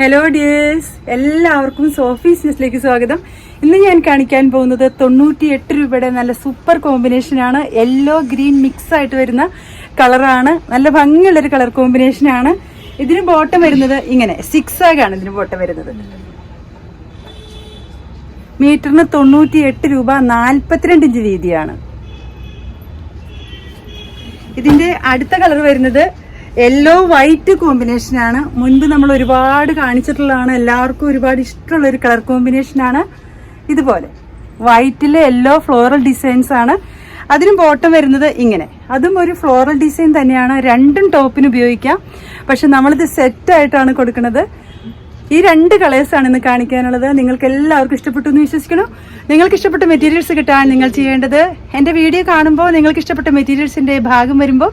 Hello dears എല്ലാവർക്കും സോഫി സ്യൂസിലേക്ക് സ്വാഗതം. ഇന്ന് ഞാൻ കാണിക്കാൻ പോകുന്നത് തൊണ്ണൂറ്റി എട്ട് രൂപയുടെ നല്ല സൂപ്പർ കോമ്പിനേഷനാണ് യെല്ലോ ഗ്രീൻ മിക്സ് ആയിട്ട് വരുന്ന കളറാണ് നല്ല ഭംഗിയുള്ളൊരു കളർ കോമ്പിനേഷനാണ് ഇതിന് ബോട്ടം വരുന്നത് ഇങ്ങനെ സിക്സ് ആഗാണ് ഇതിന് ബോട്ടം വരുന്നത്. മീറ്ററിന് തൊണ്ണൂറ്റി എട്ട് രൂപ നാൽപ്പത്തിരണ്ട് ഇഞ്ച് വീതിയാണ്. ഇതിന്റെ അടുത്ത കളർ വരുന്നത് യെല്ലോ വൈറ്റ് കോമ്പിനേഷനാണ് മുൻപ് നമ്മൾ ഒരുപാട് കാണിച്ചിട്ടുള്ളതാണ്. എല്ലാവർക്കും ഒരുപാട് ഇഷ്ടമുള്ള ഒരു കളർ കോമ്പിനേഷനാണ് ഇതുപോലെ. വൈറ്റിലെ യെല്ലോ ഫ്ലോറൽ ഡിസൈൻസ് ആണ്. അതിനും ബോട്ടം വരുന്നത് ഇങ്ങനെ. അതും ഒരു ഫ്ലോറൽ ഡിസൈൻ തന്നെയാണ്. രണ്ടും ടോപ്പിന് ഉപയോഗിക്കാം. പക്ഷെ നമ്മളിത് സെറ്റ് ആയിട്ടാണ് കൊടുക്കുന്നത്. ഈ രണ്ട് കളേഴ്സ് ആണ് ഇന്ന് കാണിക്കാനുള്ളത്. നിങ്ങൾക്ക് എല്ലാവർക്കും ഇഷ്ടപ്പെട്ടു എന്ന് വിശ്വസിക്കണം നിങ്ങൾക്ക് ഇഷ്ടപ്പെട്ട മെറ്റീരിയൽസ് കിട്ടാൻ നിങ്ങൾ ചെയ്യേണ്ടത് എന്റെ വീഡിയോ കാണുമ്പോൾ നിങ്ങൾക്ക് ഇഷ്ടപ്പെട്ട മെറ്റീരിയൽസിന്റെ ഭാഗം വരുമ്പോൾ